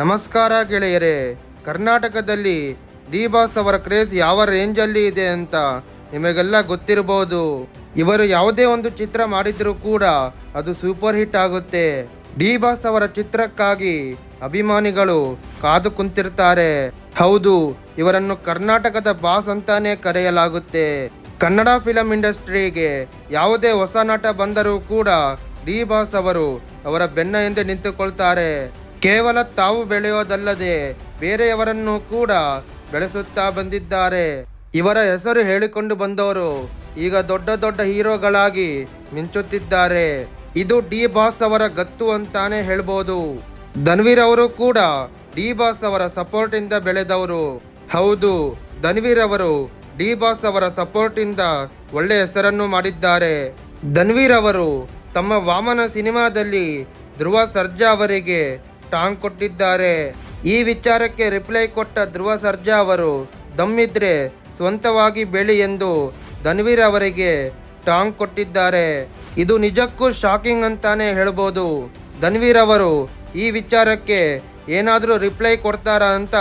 ನಮಸ್ಕಾರ ಗೆಳೆಯರೇ, ಕರ್ನಾಟಕದಲ್ಲಿ ಡಿ ಬಾಸ್ ಅವರ ಕ್ರೇಜ್ ಯಾವ ರೇಂಜಲ್ಲಿ ಇದೆ ಅಂತ ನಿಮಗೆಲ್ಲ ಗೊತ್ತಿರಬಹುದು. ಇವರು ಯಾವುದೇ ಒಂದು ಚಿತ್ರ ಮಾಡಿದರೂ ಕೂಡ ಅದು ಸೂಪರ್ ಹಿಟ್ ಆಗುತ್ತೆ. ಡಿ ಬಾಸ್ ಅವರ ಚಿತ್ರಕ್ಕಾಗಿ ಅಭಿಮಾನಿಗಳು ಕಾದು ಕುಂತಿರ್ತಾರೆ. ಹೌದು, ಇವರನ್ನು ಕರ್ನಾಟಕದ ಬಾಸ್ ಅಂತಾನೆ ಕರೆಯಲಾಗುತ್ತೆ. ಕನ್ನಡ ಫಿಲಂ ಇಂಡಸ್ಟ್ರಿಗೆ ಯಾವುದೇ ಹೊಸ ನಟ ಬಂದರೂ ಕೂಡ ಡಿ ಬಾಸ್ ಅವರು ಅವರ ಬೆನ್ನ ಎಂದೇ ನಿಂತುಕೊಳ್ತಾರೆ. ಕೇವಲ ತಾವು ಬೆಳೆಯೋದಲ್ಲದೆ ಬೇರೆಯವರನ್ನು ಕೂಡ ಬೆಳೆಸುತ್ತಾ ಬಂದಿದ್ದಾರೆ. ಇವರ ಹೆಸರು ಹೇಳಿಕೊಂಡು ಬಂದವರು ಈಗ ದೊಡ್ಡ ದೊಡ್ಡ ಹೀರೋಗಳಾಗಿ ಮಿಂಚುತ್ತಿದ್ದಾರೆ. ಇದು ಡಿ ಬಾಸ್ ಅವರ ಗತ್ತು ಅಂತಾನೆ ಹೇಳ್ಬೋದು. ಧನ್ವೀರ್ ಅವರು ಕೂಡ ಡಿ ಬಾಸ್ ಅವರ ಸಪೋರ್ಟ್ ಇಂದ ಬೆಳೆದವರು. ಹೌದು, ಧನ್ವೀರ್ ಅವರು ಡಿ ಬಾಸ್ ಅವರ ಸಪೋರ್ಟ್ ಇಂದ ಒಳ್ಳೆ ಹೆಸರನ್ನು ಮಾಡಿದ್ದಾರೆ. ಧನ್ವೀರ್ ಅವರು ತಮ್ಮ ವಾಮನ ಸಿನಿಮಾದಲ್ಲಿ ಧ್ರುವ ಸರ್ಜಾ ಅವರಿಗೆ ಟಾಂಗ್ ಕೊಟ್ಟಿದ್ದಾರೆ. ಈ ವಿಚಾರಕ್ಕೆ ರಿಪ್ಲೈ ಕೊಟ್ಟ ಧ್ರುವ ಸರ್ಜಾ ಅವರು, ದಮ್ಮಿದ್ರೆ ಸ್ವಂತವಾಗಿ ಬೆಳಿ ಎಂದು ಧನ್ವೀರ್ ಅವರಿಗೆ ಟಾಂಗ್ ಕೊಟ್ಟಿದ್ದಾರೆ. ಇದು ನಿಜಕ್ಕೂ ಶಾಕಿಂಗ್ ಅಂತಾನೆ ಹೇಳ್ಬೋದು. ಧನ್ವೀರ್ ಅವರು, ಈ ವಿಚಾರಕ್ಕೆ ಏನಾದರೂ ರಿಪ್ಲೈ ಕೊಡ್ತಾರಾ ಅಂತ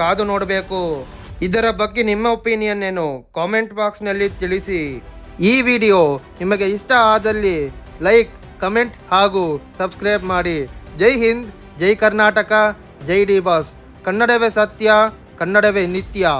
ಕಾದು ನೋಡಬೇಕು. ಇದರ ಬಗ್ಗೆ ನಿಮ್ಮ ಒಪಿನಿಯನ್ ಏನು? ಕಾಮೆಂಟ್ ಬಾಕ್ಸ್ನಲ್ಲಿ ತಿಳಿಸಿ. ಈ ವಿಡಿಯೋ ನಿಮಗೆ ಇಷ್ಟ ಆದಲ್ಲಿ ಲೈಕ್, ಕಮೆಂಟ್ ಹಾಗೂ ಸಬ್ಸ್ಕ್ರೈಬ್ ಮಾಡಿ. ಜೈ ಹಿಂದ್. ಜೈ ಕರ್ನಾಟಕ ಜೈ ಡಿ ಬಾಸ್. ಕನ್ನಡವೇ ಸತ್ಯ ಕನ್ನಡವೇ ನಿತ್ಯ.